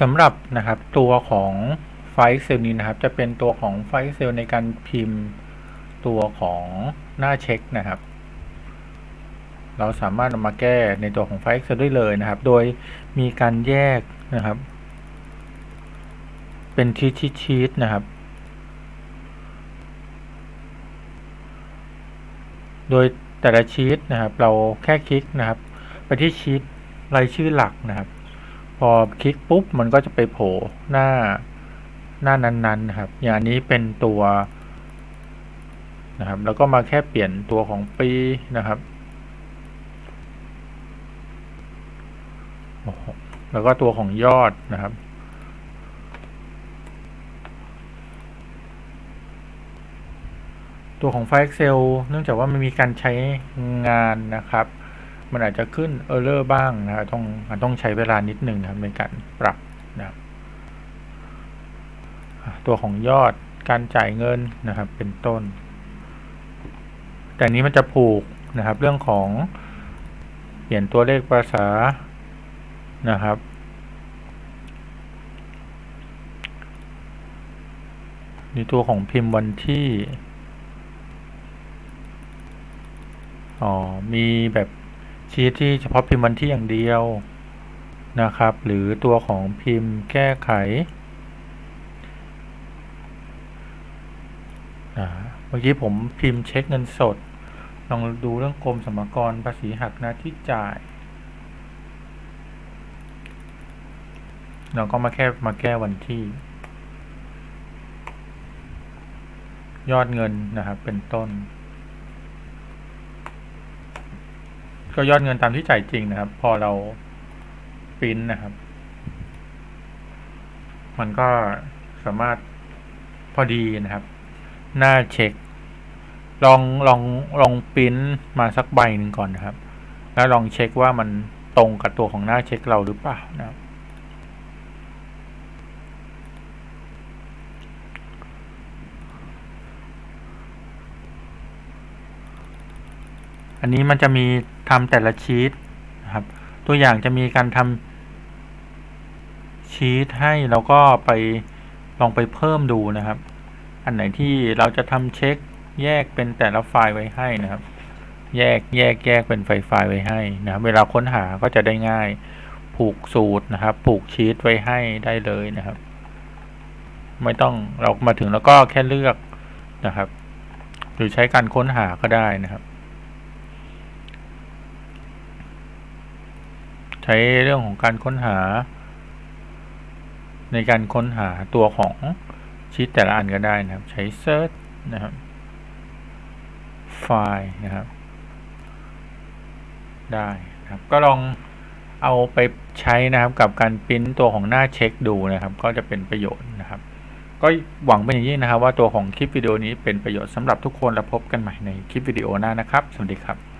สำหรับนะครับตัวของไฟล์เซลนี้นะครับ จะเป็นตัวของไฟล์เซลในการพิมพ์ตัวของหน้าเช็คนะครับ เราสามารถเอามาแก้ในตัวของไฟล์ Excel ได้เลยนะครับ โดยมีการแยกนะครับ เป็นชีตชีตชีตนะครับ โดยแต่ละชีตนะครับ เราแค่คลิกนะครับ ไปที่ชีตรายชื่อหลักนะครับ พอคลิกปุ๊บมันก็จะไปโผล่หน้าหน้านั้นๆนะครับ อย่างนี้เป็นตัวนะครับ แล้วก็มาแค่เปลี่ยนตัวของปีนะครับ แล้วก็ตัวของยอดนะครับ ตัวของไฟล์ Excel เนื่องจากว่ามันมีการใช้งานนะครับ มันอาจจะขึ้น Error บ้างนะครับต้องต้องใช้เวลานิดหนึ่งนะครับในการปรับนะครับอะตัวของยอดการจ่ายเงินนะครับ เป็นต้น แต่นี้มันจะผูกนะครับ เรื่องของเปลี่ยนตัวเลขภาษานะครับในตัวของพิมพ์วันที่ อ๋อ มีแบบ ชีทที่เฉพาะพิมพ์วันที่อย่างเดียวนะครับ หรือตัวของพิมพ์แก้ไขเมื่อกี้ผมพิมพ์เช็คเงินสด ลองดูเรื่องกรมสรรพากรภาษีหักหน้าที่จ่ายเราก็มาแค่มาแก้วันที่ ยอดเงินนะครับเป็นต้น ก็ยอดเงินตามที่จ่ายจริงนะครับ พอเราปริ้นนะครับ มันก็สามารถพอดีนะครับ หน้าเช็ค ลองลองลองปริ้นมาสักใบหนึ่งก่อนนะครับ แล้วลองเช็คว่ามันตรงกับตัวของหน้าเช็คเราหรือเปล่านะครับ อันนี้มันจะมีทำแต่ละชีตนะครับ ตัวอย่างจะมีการทำชีตให้แล้วก็ไปลองไปเพิ่มดูนะครับ อันไหนที่เราจะทำเช็คแยกเป็นแต่ละไฟล์ไว้ให้นะครับ แยกแยกแยกเป็นไฟล์ไฟล์ไว้ให้นะครับ เวลาค้นหาก็จะได้ง่าย ผูกสูตรนะครับ ผูกชีตไว้ให้ได้เลยนะครับ ไม่ต้องเรามาถึงแล้วก็แค่เลือกนะครับ หรือใช้การค้นหาก็ได้นะครับ ช้เรื่องของการค้นหา ในการค้นหาตัวของชีตแต่ละอันก็ได้นะครับ ใช้ search นะครับ ไฟล์นะครับ ได้นะครับ ก็ลองเอาไปใช้นะครับกับการปริ้นตัวของหน้าเช็คดูนะครับ ก็จะเป็นประโยชน์นะครับ ก็หวังเป็นอย่างยิ่งนะครับ ว่าตัวของคลิปวิดีโอนี้เป็นประโยชน์สำหรับทุกคนและพบกันใหม่ในคลิปวิดีโอหน้านะครับ สวัสดีครับ